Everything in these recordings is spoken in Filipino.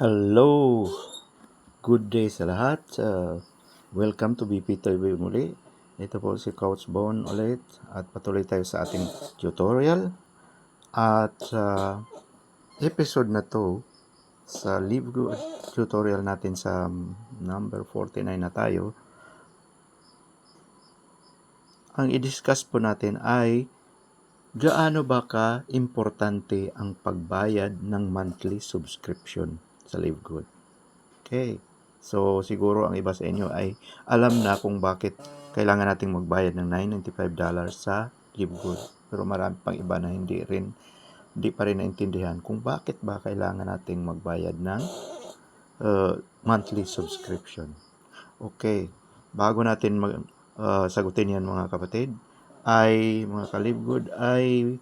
Hello! Good day sa lahat. Uh, welcome to BP TV muli. Ito po si Coach Bon ulit at patuloy tayo sa ating tutorial. At sa episode na to, sa Live tutorial natin sa number 49 na tayo, ang i-discuss po natin ay gaano ba ka importante ang pagbayad ng monthly subscription sa Live Good. Okay. So, siguro ang iba sa inyo ay alam na kung bakit kailangan nating magbayad ng $995 sa Live Good. Pero marami pang iba na hindi rin, hindi pa rin naintindihan kung bakit ba kailangan nating magbayad ng uh, monthly subscription. Okay. Bago natin mag, uh, sagutin yan mga kapatid, ay mga ka-Live Good, ay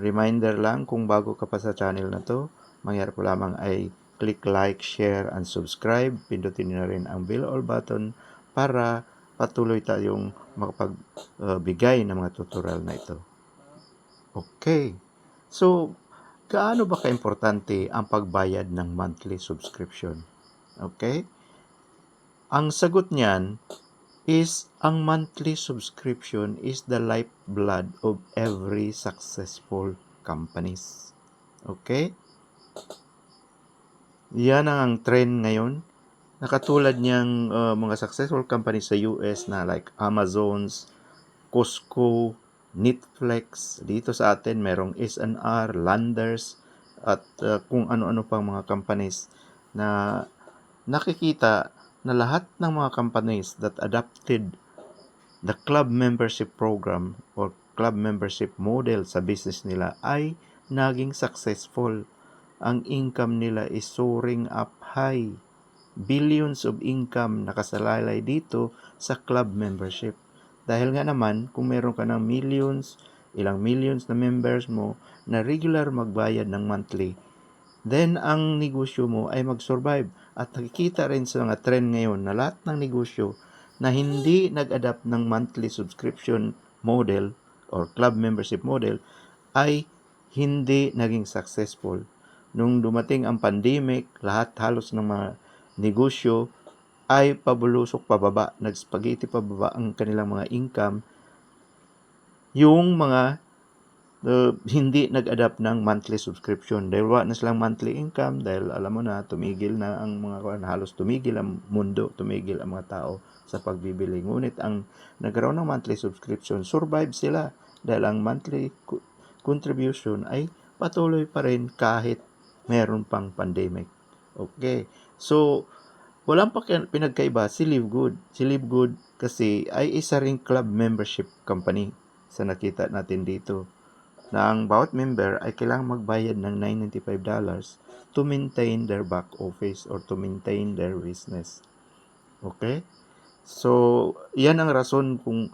reminder lang kung bago ka pa sa channel na to, mangyari po lamang ay click like, share, and subscribe. Pindutin na rin ang bell all button para patuloy tayong makapagbigay uh, ng mga tutorial na ito. Okay. So, gaano ba kaimportante ang pagbayad ng monthly subscription? Okay? Ang sagot niyan is ang monthly subscription is the lifeblood of every successful companies. Okay? Yan ang trend ngayon. Nakatulad niyang uh, mga successful companies sa US na like Amazon's, Costco, Netflix. Dito sa atin merong S&R, Landers, at uh, kung ano-ano pang mga companies na nakikita na lahat ng mga companies that adopted the club membership program or club membership model sa business nila ay naging successful ang income nila is soaring up high. Billions of income nakasalalay dito sa club membership. Dahil nga naman, kung meron ka ng millions, ilang millions na members mo na regular magbayad ng monthly, then ang negosyo mo ay mag-survive. At nakikita rin sa mga trend ngayon na lahat ng negosyo na hindi nag-adapt ng monthly subscription model or club membership model ay hindi naging successful nung dumating ang pandemic, lahat halos ng mga negosyo ay pabulusok pababa, nagspagiti pababa ang kanilang mga income. Yung mga uh, hindi nag-adapt ng monthly subscription dahil wala na silang monthly income dahil alam mo na tumigil na ang mga halos tumigil ang mundo, tumigil ang mga tao sa pagbibili. Ngunit ang nagkaroon ng monthly subscription, survive sila dahil ang monthly contribution ay patuloy pa rin kahit meron pang pandemic. Okay. So, walang pa pinagkaiba si Live Good. Si Live Good kasi ay isa ring club membership company sa nakita natin dito na ang bawat member ay kailangang magbayad ng $995 to maintain their back office or to maintain their business. Okay? So, yan ang rason kung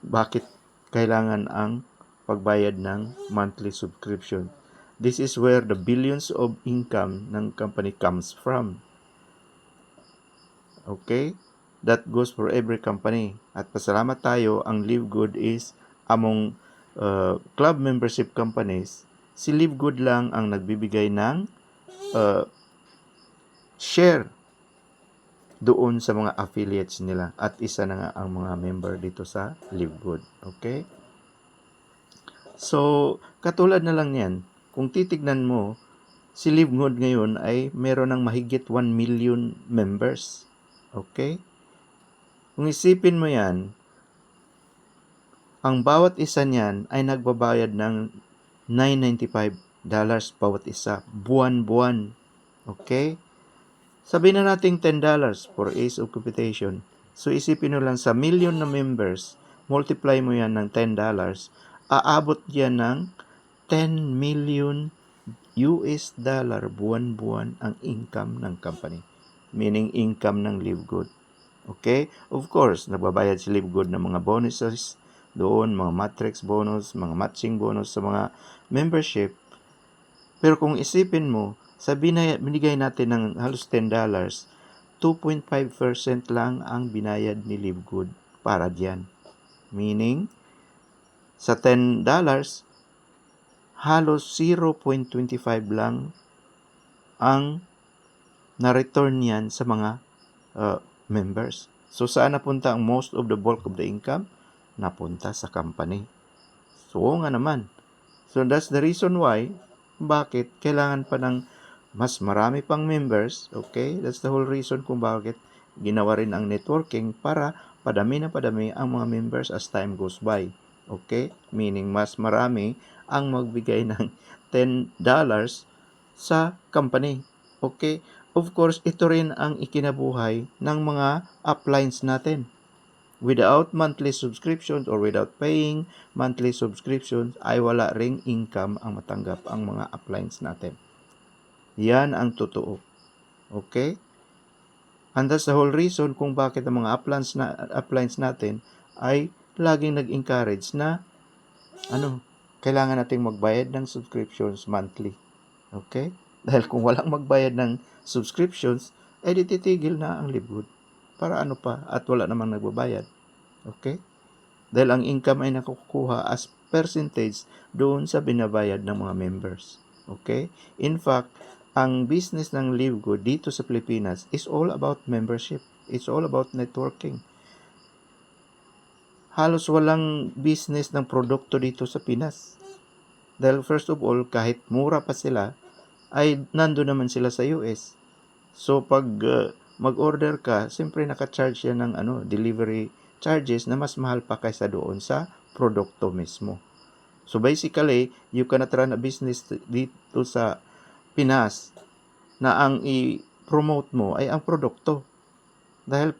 bakit kailangan ang pagbayad ng monthly subscription. This is where the billions of income ng company comes from. Okay? That goes for every company. At pasalamat tayo, ang Live Good is among uh, club membership companies, si Live Good lang ang nagbibigay ng uh, share doon sa mga affiliates nila at isa na nga ang mga member dito sa Live Good. Okay? So, katulad na lang yan, kung titignan mo, si Livngod ngayon ay meron ng mahigit 1 million members. Okay? Kung isipin mo yan, ang bawat isa niyan ay nagbabayad ng $995 bawat isa, buwan-buwan. Okay? Sabihin na natin $10 for ease of computation. So isipin mo lang sa million na members, multiply mo yan ng $10, aabot yan ng 10 million US dollar buwan-buwan ang income ng company. Meaning income ng Livegood. Okay? Of course, nagbabayad si Livegood ng mga bonuses doon, mga matrix bonus, mga matching bonus sa mga membership. Pero kung isipin mo, sa binigay natin ng halos $10, 2.5% lang ang binayad ni Livegood para diyan. Meaning, sa $10, halos 0.25 lang ang na return yan sa mga uh, members. So saan napunta ang most of the bulk of the income? Napunta sa company. So nga naman. So that's the reason why bakit kailangan pa ng mas marami pang members, okay? That's the whole reason kung bakit ginawa rin ang networking para padami na padami ang mga members as time goes by. Okay? Meaning mas marami ang magbigay ng $10 sa company. Okay? Of course, ito rin ang ikinabuhay ng mga uplines natin. Without monthly subscriptions or without paying monthly subscriptions, ay wala ring income ang matanggap ang mga uplines natin. Yan ang totoo. Okay? And that's the whole reason kung bakit ang mga uplines, na, uplines natin ay laging nag-encourage na ano, kailangan nating magbayad ng subscriptions monthly. Okay? Dahil kung walang magbayad ng subscriptions, eh di titigil na ang Libgood. Para ano pa? At wala namang nagbabayad. Okay? Dahil ang income ay nakukuha as percentage doon sa binabayad ng mga members. Okay? In fact, ang business ng Livgo dito sa Pilipinas is all about membership. It's all about networking. Halos walang business ng produkto dito sa Pinas. Dahil first of all, kahit mura pa sila, ay nando naman sila sa US. So pag uh, mag-order ka, siyempre naka-charge yan ng ano, delivery charges na mas mahal pa kaysa doon sa produkto mismo. So basically, you cannot run a business dito sa Pinas na ang i-promote mo ay ang produkto. Dahil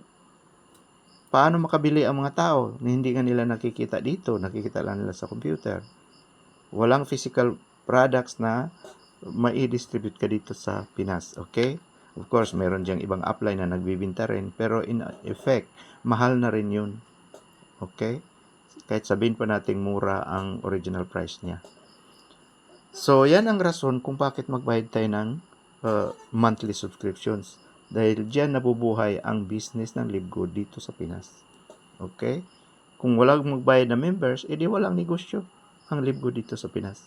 paano makabili ang mga tao na hindi nga nila nakikita dito, nakikita lang nila sa computer. Walang physical products na mai-distribute ka dito sa Pinas, okay? Of course, meron diyang ibang upline na nagbibinta rin, pero in effect, mahal na rin yun. Okay? Kahit sabihin pa nating mura ang original price niya. So, yan ang rason kung bakit magbayad tayo ng uh, monthly subscriptions. Dahil diyan nabubuhay ang business ng Libgood dito sa Pinas. Okay? Kung walang magbayad na members, edi walang negosyo ang Libgood dito sa Pinas.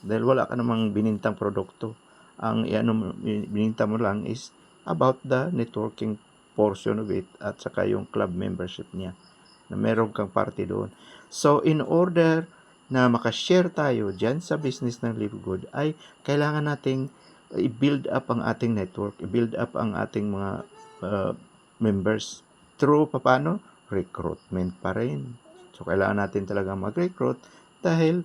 Dahil wala ka namang binintang produkto. Ang ano, bininta mo lang is about the networking portion of it at saka yung club membership niya na meron kang party doon. So, in order na makashare tayo dyan sa business ng Live Good, ay kailangan nating i-build up ang ating network, i-build up ang ating mga uh, members through paano? Recruitment pa rin. So, kailangan natin talaga mag-recruit dahil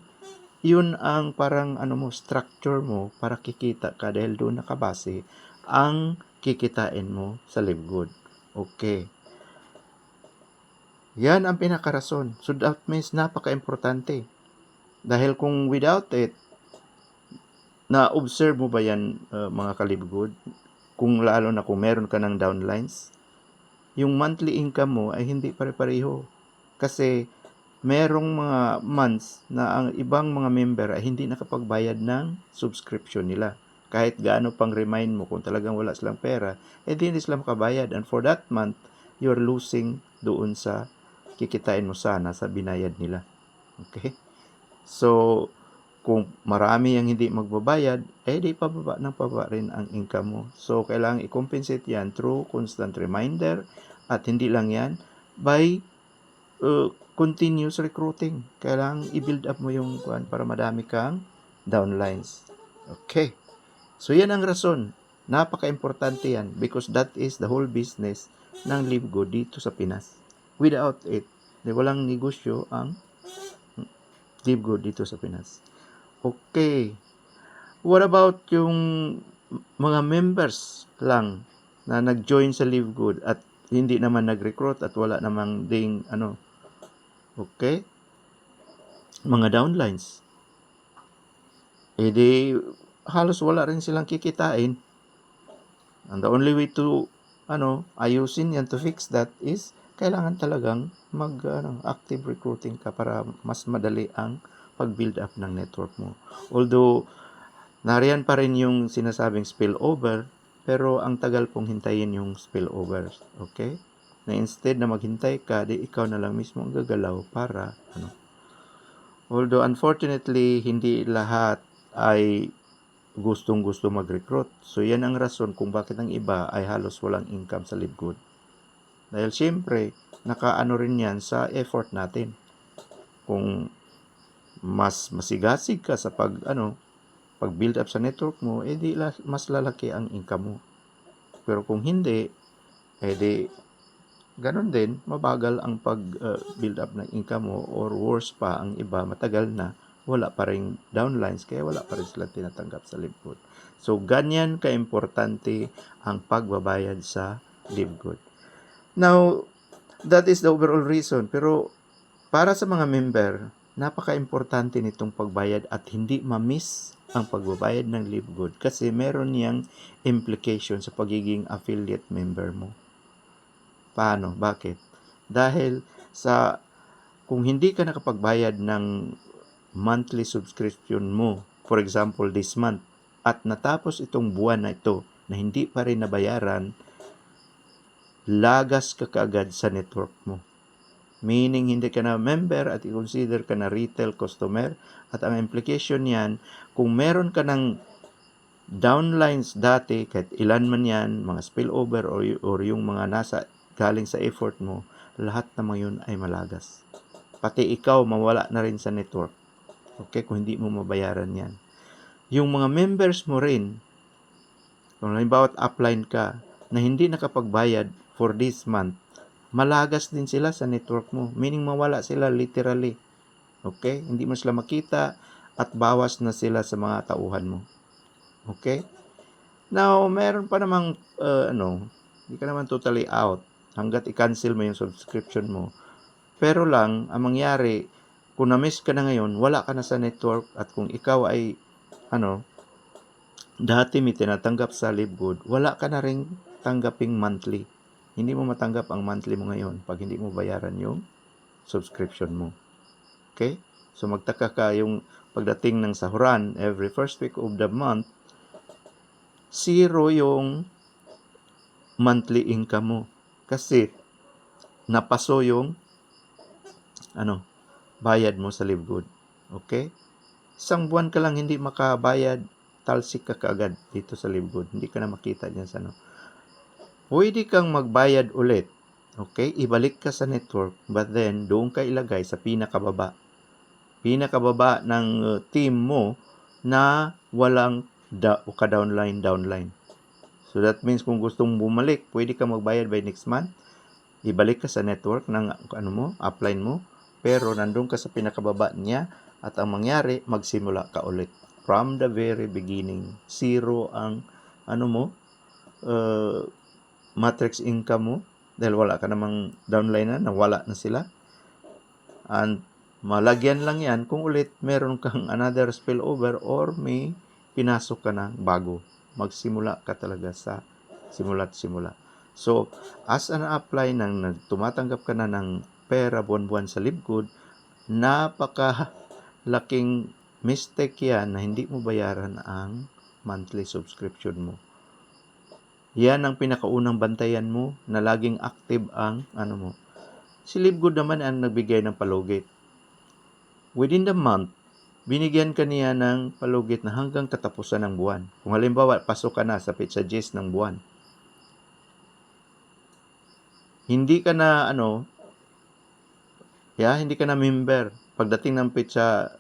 yun ang parang ano mo, structure mo para kikita ka dahil doon nakabase ang kikitain mo sa Live Good. Okay. Yan ang pinakarason. So that means napaka-importante. Dahil kung without it, na-observe mo ba yan uh, mga kalibgod? Kung lalo na kung meron ka ng downlines, yung monthly income mo ay hindi pare-pareho. Kasi merong mga months na ang ibang mga member ay hindi nakapagbayad ng subscription nila. Kahit gaano pang remind mo kung talagang wala silang pera, eh di sila makabayad. And for that month, you're losing doon sa kikitain mo sana sa binayad nila. Okay? So, kung marami ang hindi magbabayad, eh di pababa ng pababa rin ang income mo. So, kailangan i-compensate yan through constant reminder at hindi lang yan by uh, continuous recruiting. Kailangan i-build up mo yung kuan para madami kang downlines. Okay. So yan ang rason. Napaka-importante yan because that is the whole business ng LiveGo dito sa Pinas. Without it, di walang negosyo ang LiveGo dito sa Pinas. Okay. What about yung mga members lang na nag-join sa LiveGood at hindi naman nag-recruit at wala namang ding ano Okay? Mga downlines. Eh di, halos wala rin silang kikitain. And the only way to, ano, ayusin yan to fix that is, kailangan talagang mag, ano, active recruiting ka para mas madali ang pag-build up ng network mo. Although, nariyan pa rin yung sinasabing spillover, pero ang tagal pong hintayin yung spillovers. Okay? na instead na maghintay ka, di ikaw na lang mismo ang gagalaw para ano. Although unfortunately, hindi lahat ay gustong gusto mag-recruit. So yan ang rason kung bakit ang iba ay halos walang income sa LiveGood. Dahil siyempre, nakaano rin yan sa effort natin. Kung mas masigasig ka sa pag ano, pag build up sa network mo, edi la, mas lalaki ang income mo. Pero kung hindi, edi ganun din, mabagal ang pag uh, build up ng income mo or worse pa ang iba matagal na wala pa rin downlines kaya wala pa rin sila tinatanggap sa LiveGood. So ganyan kaimportante ang pagbabayad sa LiveGood. Now, that is the overall reason pero para sa mga member, napaka-importante nitong pagbayad at hindi ma-miss ang pagbabayad ng LiveGood kasi meron niyang implication sa pagiging affiliate member mo. Paano? Bakit? Dahil sa kung hindi ka nakapagbayad ng monthly subscription mo, for example, this month, at natapos itong buwan na ito na hindi pa rin nabayaran, lagas ka kaagad sa network mo. Meaning, hindi ka na member at i-consider ka na retail customer. At ang implication niyan, kung meron ka ng downlines dati, kahit ilan man yan, mga spillover or, or yung mga nasa galing sa effort mo, lahat naman yun ay malagas. Pati ikaw, mawala na rin sa network. Okay, kung hindi mo mabayaran yan. Yung mga members mo rin, kung halimbawa upline ka, na hindi nakapagbayad for this month, malagas din sila sa network mo. Meaning mawala sila literally. Okay? Hindi mo sila makita at bawas na sila sa mga tauhan mo. Okay? Now, meron pa namang, uh, ano, hindi ka naman totally out hanggat i-cancel mo yung subscription mo. Pero lang, ang mangyari, kung na-miss ka na ngayon, wala ka na sa network at kung ikaw ay ano, dati may tinatanggap sa LiveGood, wala ka na ring tanggaping monthly. Hindi mo matanggap ang monthly mo ngayon pag hindi mo bayaran yung subscription mo. Okay? So magtaka ka yung pagdating ng sahuran every first week of the month, zero yung monthly income mo. Kasi napaso yung ano, bayad mo sa LiveGood. Okay? Isang buwan ka lang hindi makabayad, talsik ka kaagad dito sa LiveGood. Hindi ka na makita dyan sa ano. Pwede kang magbayad ulit. Okay? Ibalik ka sa network, but then doon ka ilagay sa pinakababa. Pinakababa ng uh, team mo na walang da- ka-downline, downline. So that means kung gustong bumalik, pwede ka magbayad by next month. Ibalik ka sa network ng ano mo, upline mo pero nandun ka sa pinakababa niya at ang mangyari, magsimula ka ulit. From the very beginning, zero ang ano mo, uh, matrix income mo dahil wala ka namang downline na, nawala na sila. And malagyan lang yan kung ulit meron kang another spillover or may pinasok ka na bago. Magsimula ka talaga sa simula't simula. So, as an apply nang tumatanggap ka na ng pera buwan-buwan sa LiveGood, napaka laking mistake yan na hindi mo bayaran ang monthly subscription mo. Yan ang pinakaunang bantayan mo na laging active ang ano mo. Si LiveGood naman ang nagbigay ng palugit. Within the month, binigyan ka niya ng palugit na hanggang katapusan ng buwan. Kung halimbawa, pasok ka na sa pizza gist ng buwan. Hindi ka na ano, Yeah, hindi ka na member. Pagdating ng petsa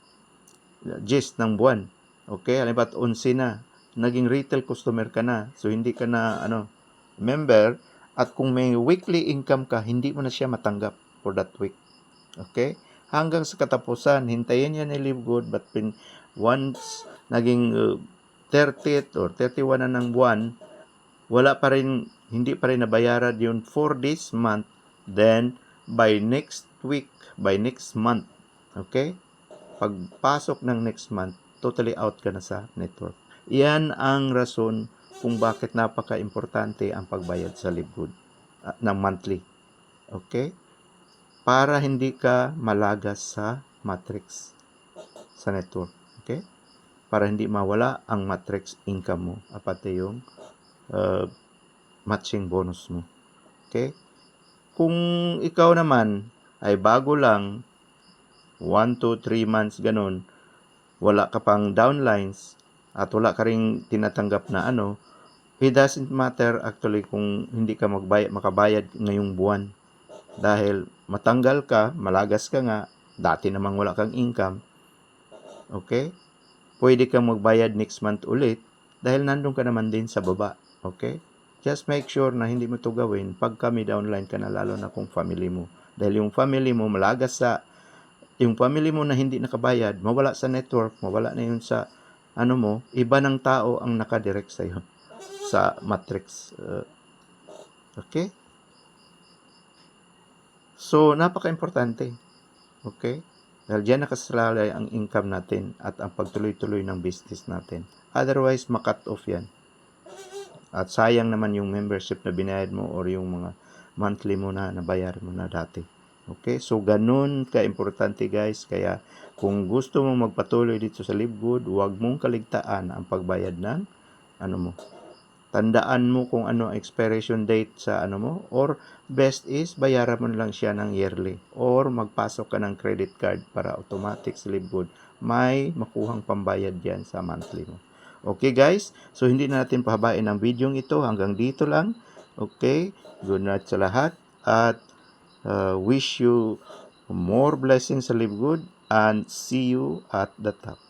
gist ng buwan. Okay, halimbawa 11 na. Naging retail customer ka na. So hindi ka na ano member at kung may weekly income ka, hindi mo na siya matanggap for that week. Okay? Hanggang sa katapusan, hintayin niya ni Live Good but pin, once naging uh, 30th or 31 na ng buwan, wala pa rin, hindi pa rin nabayaran yun for this month, then by next week, by next month, okay? Pagpasok ng next month, totally out ka na sa network. Iyan ang rason kung bakit napaka-importante ang pagbayad sa LiveGood uh, ng monthly. Okay? Para hindi ka malagas sa matrix sa network. Okay? Para hindi mawala ang matrix income mo at pati yung uh, matching bonus mo. Okay? Kung ikaw naman ay bago lang, 1 to 3 months ganun, wala ka pang downlines, at wala ka ring tinatanggap na ano, it doesn't matter actually kung hindi ka magbayad, makabayad ngayong buwan. Dahil matanggal ka, malagas ka nga, dati namang wala kang income, okay? Pwede kang magbayad next month ulit dahil nandun ka naman din sa baba, okay? Just make sure na hindi mo to gawin pag kami downline ka na lalo na kung family mo. Dahil yung family mo malagas sa yung family mo na hindi nakabayad, mawala sa network, mawala na yun sa ano mo, iba ng tao ang nakadirect sa iyo sa matrix. Uh, okay? So, napaka-importante. Okay? Dahil dyan nakasalalay ang income natin at ang pagtuloy-tuloy ng business natin. Otherwise, makat off yan. At sayang naman yung membership na binayad mo or yung mga monthly mo na nabayar mo na dati. Okay? So, ganun ka-importante guys. Kaya, kung gusto mong magpatuloy dito sa Live Good, huwag mong kaligtaan ang pagbayad ng ano mo. Tandaan mo kung ano ang expiration date sa ano mo or best is bayaran mo lang siya ng yearly or magpasok ka ng credit card para automatic sa Live Good. May makuhang pambayad yan sa monthly mo. Okay guys? So hindi na natin pahabain ang video ito hanggang dito lang. Okay? Good night sa lahat at uh, wish you more blessings sa Live Good and see you at the top.